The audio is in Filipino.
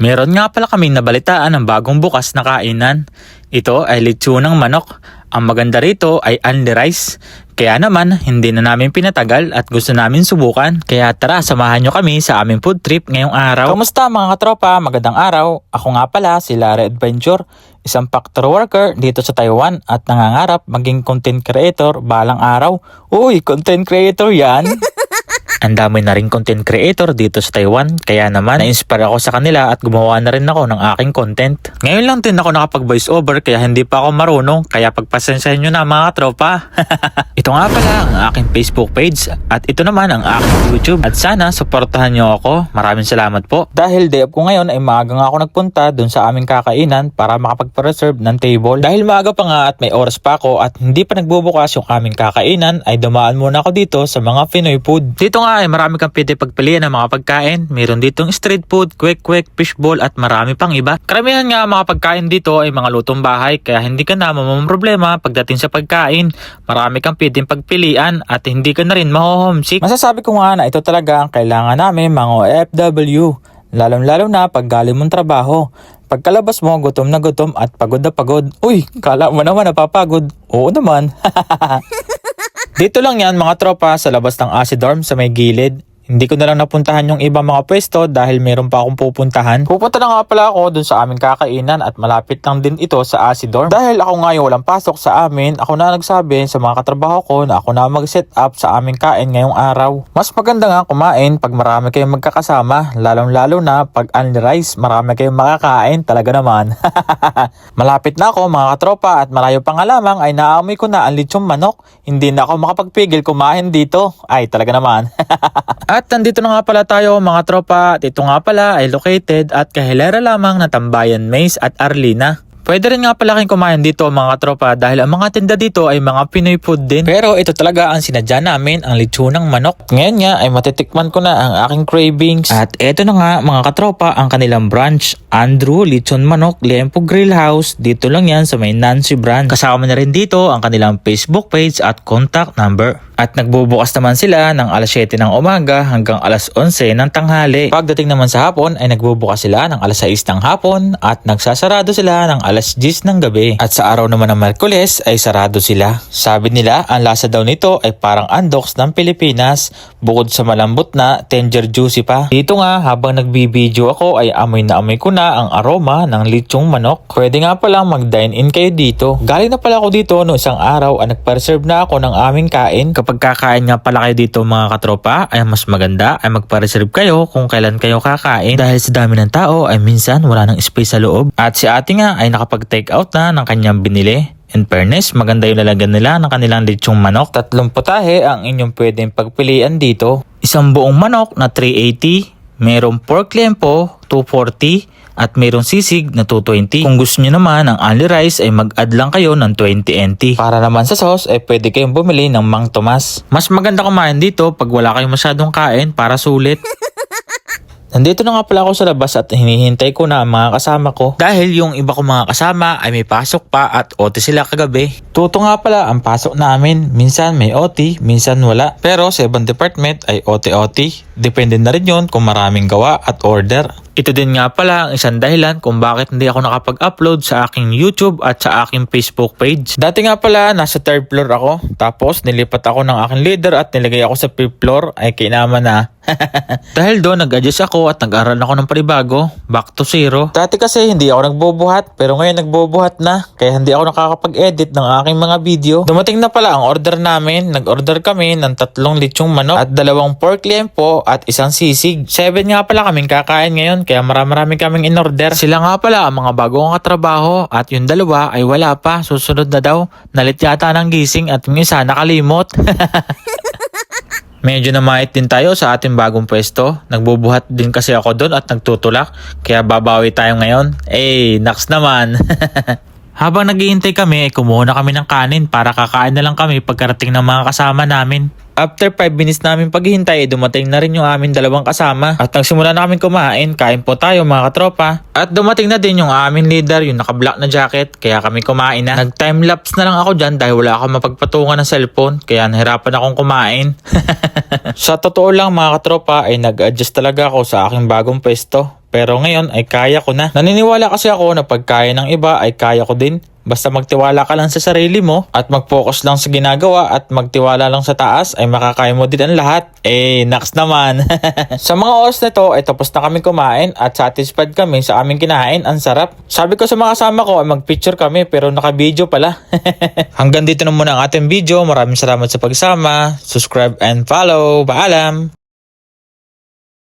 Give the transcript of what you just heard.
Meron nga pala kaming nabalitaan ng bagong bukas na kainan. Ito ay lechonang manok. Ang maganda rito ay only rice. Kaya naman, hindi na namin pinatagal at gusto namin subukan. Kaya tara, samahan nyo kami sa aming food trip ngayong araw. Kamusta mga katropa? Magandang araw. Ako nga pala si Lara Adventure, isang factory worker dito sa Taiwan at nangangarap maging content creator balang araw. Uy, content creator yan! Ang dami na rin content creator dito sa Taiwan, kaya naman na-inspire ako sa kanila at gumawa na rin ako ng aking content. Ngayon lang din ako nakapag voice over kaya hindi pa ako marunong, kaya pagpasensyahan nyo na mga tropa. ito nga pala ang aking Facebook page at ito naman ang aking YouTube. At sana supportahan nyo ako, maraming salamat po. Dahil day ko ngayon ay maaga nga ako nagpunta dun sa aming kakainan para makapagpa-reserve ng table. Dahil maaga pa nga at may oras pa ako at hindi pa nagbubukas yung aming kakainan ay dumaan muna ako dito sa mga Pinoy food. Dito nga ay marami kang pwede pagpilian ng mga pagkain. Meron ditong street food, quick quick, fishball at marami pang iba. Karamihan nga mga pagkain dito ay mga lutong bahay kaya hindi ka na problema pagdating sa pagkain. Marami kang pwedeng pagpilian at hindi ka na rin mahohomesick. Masasabi ko nga na ito talaga ang kailangan namin mga OFW. Lalong-lalo na pag galing mong trabaho. Pagkalabas mo, gutom na gutom at pagod na pagod. Uy, kala mo naman napapagod. Oo naman. Dito lang yan mga tropa sa labas ng Asidorm sa may gilid. Hindi ko na lang napuntahan yung ibang mga pwesto dahil meron pa akong pupuntahan. Pupunta na nga pala ako dun sa aming kakainan at malapit lang din ito sa Asidorm. Dahil ako nga yung walang pasok sa amin, ako na nagsabi sa mga katrabaho ko na ako na mag-set up sa aming kain ngayong araw. Mas maganda nga kumain pag marami kayong magkakasama, lalong lalo na pag only rice, marami kayong makakain talaga naman. Malapit na ako mga katropa at malayo pa nga lamang ay naamoy ko na ang lechong manok. Hindi na ako makapagpigil kumain dito. Ay talaga naman. nandito na nga pala tayo mga tropa at ito nga pala ay located at kahilera lamang na Tambayan Maze at Arlina. Pwede rin nga pala kayong kumain dito mga tropa dahil ang mga tinda dito ay mga Pinoy food din. Pero ito talaga ang sinadya namin, ang lechonang manok. Ngayon nga ay matitikman ko na ang aking cravings. At ito na nga mga katropa ang kanilang branch. Andrew Lechon Manok Liempo Grill House. Dito lang yan sa may Nancy branch. Kasama na rin dito ang kanilang Facebook page at contact number. At nagbubukas naman sila ng alas 7 ng umaga hanggang alas 11 ng tanghali. Pagdating naman sa hapon ay nagbubukas sila ng alas 6 ng hapon at nagsasarado sila ng alas 10 ng gabi. At sa araw naman ng Merkules ay sarado sila. Sabi nila ang lasa daw nito ay parang andox ng Pilipinas bukod sa malambot na tender juicy pa. Dito nga habang nagbibideo ako ay amoy na amoy ko na ang aroma ng lechong manok. Pwede nga pala mag-dine in kayo dito. Galing na pala ako dito no isang araw at nagpa-reserve na ako ng aming kain. Kapag kakain nga pala kayo dito mga katropa ay mas maganda ay magpa-reserve kayo kung kailan kayo kakain dahil sa dami ng tao ay minsan wala nang space sa loob. At si ate nga ay nakapag-take out na ng kanyang binili. In fairness, maganda yung lalagyan nila ng kanilang lechong manok. Tatlong putahe ang inyong pwedeng pagpilian dito. Isang buong manok na 380, merong pork lempo 240, at mayroong sisig na 220. Kung gusto nyo naman ng only rice ay mag-add lang kayo ng 20 NT. Para naman sa sauce ay pwede kayong bumili ng Mang Tomas. Mas maganda kumain dito pag wala kayong masyadong kain para sulit. Nandito na nga pala ako sa labas at hinihintay ko na ang mga kasama ko. Dahil yung iba ko mga kasama ay may pasok pa at OT sila kagabi. Tuto nga pala ang pasok namin. Minsan may OT, minsan wala. Pero sa ibang department ay OT-OT. Depende na rin yun kung maraming gawa at order. Ito din nga pala ang isang dahilan kung bakit hindi ako nakapag-upload sa aking YouTube at sa aking Facebook page. Dati nga pala nasa third floor ako. Tapos nilipat ako ng aking leader at nilagay ako sa fifth floor. Ay kinama na. Dahil doon nag-adjust ako at nag-aral ako ng panibago. Back to zero. Dati kasi hindi ako nagbubuhat pero ngayon nagbubuhat na. Kaya hindi ako nakakapag-edit ng aking mga video. Dumating na pala ang order namin. Nag-order kami ng tatlong lechong manok at dalawang pork liempo at isang sisig. Seven nga pala kaming kakain ngayon kaya marami-rami kaming in-order. Sila nga pala ang mga bagong katrabaho at yung dalawa ay wala pa. Susunod na daw. Nalit yata ng gising at yung isa nakalimot. Medyo namait din tayo sa ating bagong pwesto. Nagbubuhat din kasi ako doon at nagtutulak. Kaya babawi tayo ngayon. Eh, naks naman. Habang naghihintay kami, ay kumuha na kami ng kanin para kakain na lang kami pagkarating ng mga kasama namin. After 5 minutes namin paghihintay, eh, dumating na rin yung aming dalawang kasama. At nagsimula na kami kumain, kain po tayo mga katropa. At dumating na din yung aming leader, yung naka-black na jacket, kaya kami kumain na. Nag-timelapse na lang ako dyan dahil wala akong mapagpatungan ng cellphone, kaya nahirapan akong kumain. sa totoo lang mga katropa, ay nag-adjust talaga ako sa aking bagong pwesto. Pero ngayon ay kaya ko na. Naniniwala kasi ako na pagkaya ng iba ay kaya ko din. Basta magtiwala ka lang sa sarili mo at mag-focus lang sa ginagawa at magtiwala lang sa taas ay makakaya mo din ang lahat. Eh, next naman. sa mga oras na to ay tapos na kami kumain at satisfied kami sa aming kinain. Ang sarap. Sabi ko sa mga kasama ko ay mag-picture kami pero naka-video pala. Hanggang dito na muna ang ating video. Maraming salamat sa pagsama. Subscribe and follow. Paalam!